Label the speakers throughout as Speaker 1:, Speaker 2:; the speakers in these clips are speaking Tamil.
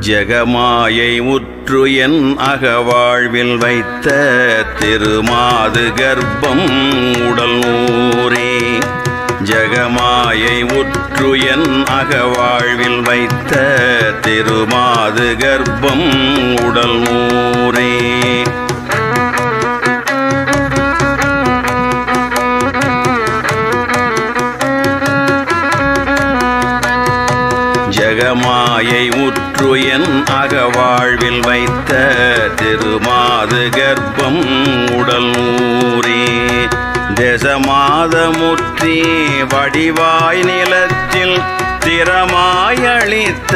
Speaker 1: ஜெகமாயை உற்று என் அகவாழ்வில் வைத்த திருமாது கர்ப்பம் உடல் ஊரே. ஜெகமாயை உற்று என் அகவாழ்வில் வைத்த திருமாது கர்ப்பம் உடல் ஊரே. ஜெகமாயை உற்று என் அகவாழ்வில் வைத்த திருமாது கர்ப்பம் உடல் ஊரே தேசமாதமுற்றி வடிவாய் நிலத்தில் திறமாயளித்த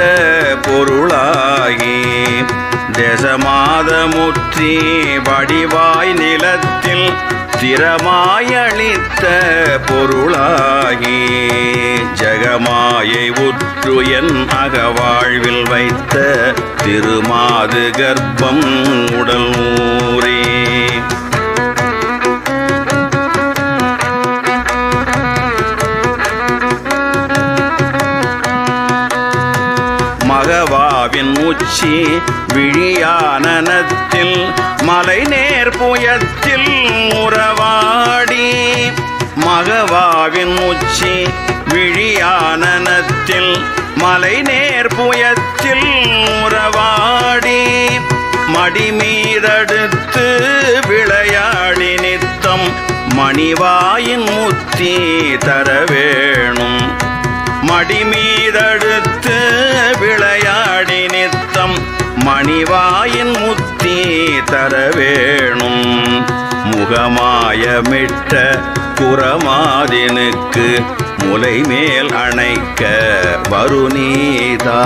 Speaker 1: பொருளாகி தேசமாதமுற்றி வடிவாய் நிலத்தில் ஸ்திரமாயளித்த பொருளாகி ஜகமாயை உற்று என் அகவாழ்வில் வைத்த திருமாது கர்ப்பம் உடல் ஊரே. மகவாவின் உச்சி விழியானனத்தில் மலை நே புயத்தில் உறவாடி மகவாவின் உச்சி விழியானனத்தில் மலை நேர் புயத்தில் உறவாடி மடிமீதடுத்து விளையாடி நித்தம் மணிவாயின் முத்தி தர வேணும் மடிமீதடுத்து விளையாடி நித்தம் மணிவாயின் முத்தி தர வேணும் முகமாயமிட்ட குரமாதினுக்கு முலை மேல் அணைக்க வருநீதா.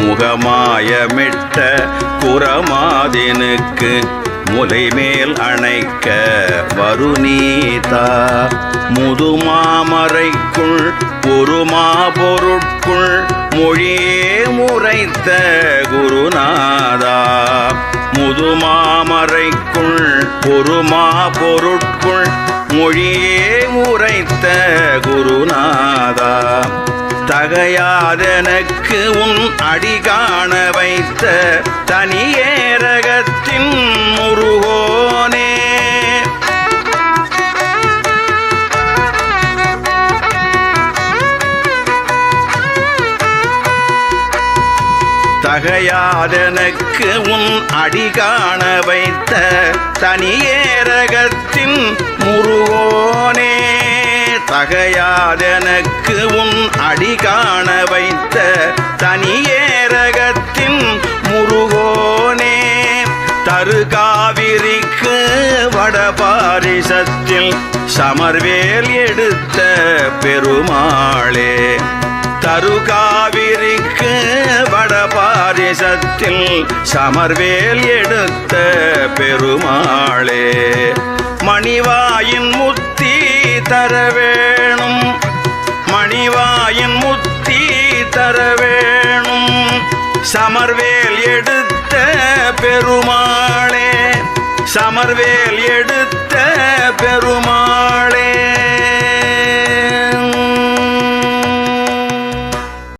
Speaker 1: முகமாயமிட்ட குரமாதினுக்கு முலை மேல் அணைக்க வருநீதா. முதுமாமரைக்குள் பொறுமா பொருட்குள் மொழியே முறைத்த குருநாதா. முதுமாமரைக்குள் பொறுமா பொருட்குள் மொழியே உரைத்த குருநாதா. தகையாதனுக்கு உன் அடி காண வைத்த தனியேரகத்தின் தகையாதெனக்கு உன் அடி காண வைத்த தனியேரகத்தின் முருகோனே. தகையாதனுக்கு உன் அடி காண வைத்த தனியேரகத்தின் முருகோனே. தருகாவிரிக்கு வடபாரிசத்தில் சமர்வேல் எடுத்த பெருமாளே. தருகாவிரிக்கு வடபாரிசத்தில் சமர்வேல் எடுத்த பெருமாளே மணிவாயின் முத்தி தர வேணும். மணிவாயின் முத்தி தர வேணும். சமர்வேல் எடுத்த பெருமாளே சமர்வேல் எடுத்த